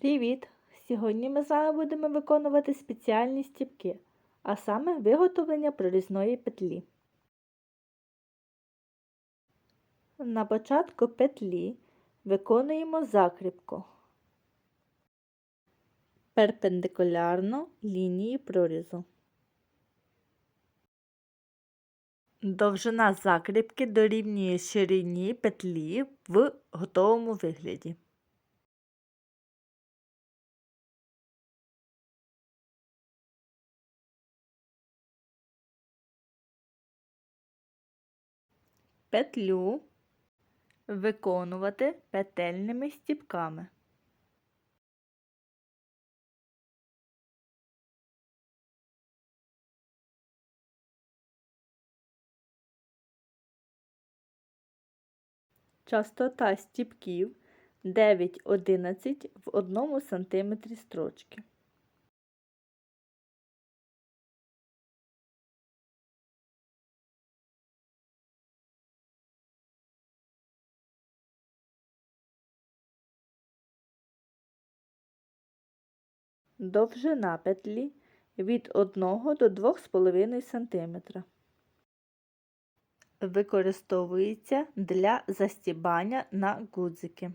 Привіт! Сьогодні ми з вами будемо виконувати спеціальні стіпки, а саме виготовлення прорізної петлі. На початку петлі виконуємо закріпку перпендикулярно лінії прорізу. Довжина закріпки дорівнює ширині петлі в готовому вигляді. Петлю виконувати петельними стіпками. Частота стіпків 9-11 в 1 см строчки. Довжина петлі від 1 до 2,5 см. Використовується для застібання на гудзики.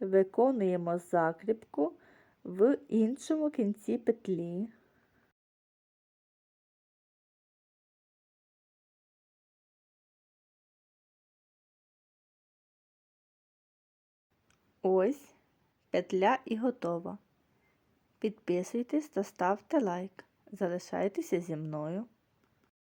Виконуємо закріпку в іншому кінці петлі. Ось петля і готова. Підписуйтесь та ставте лайк. Залишайтеся зі мною.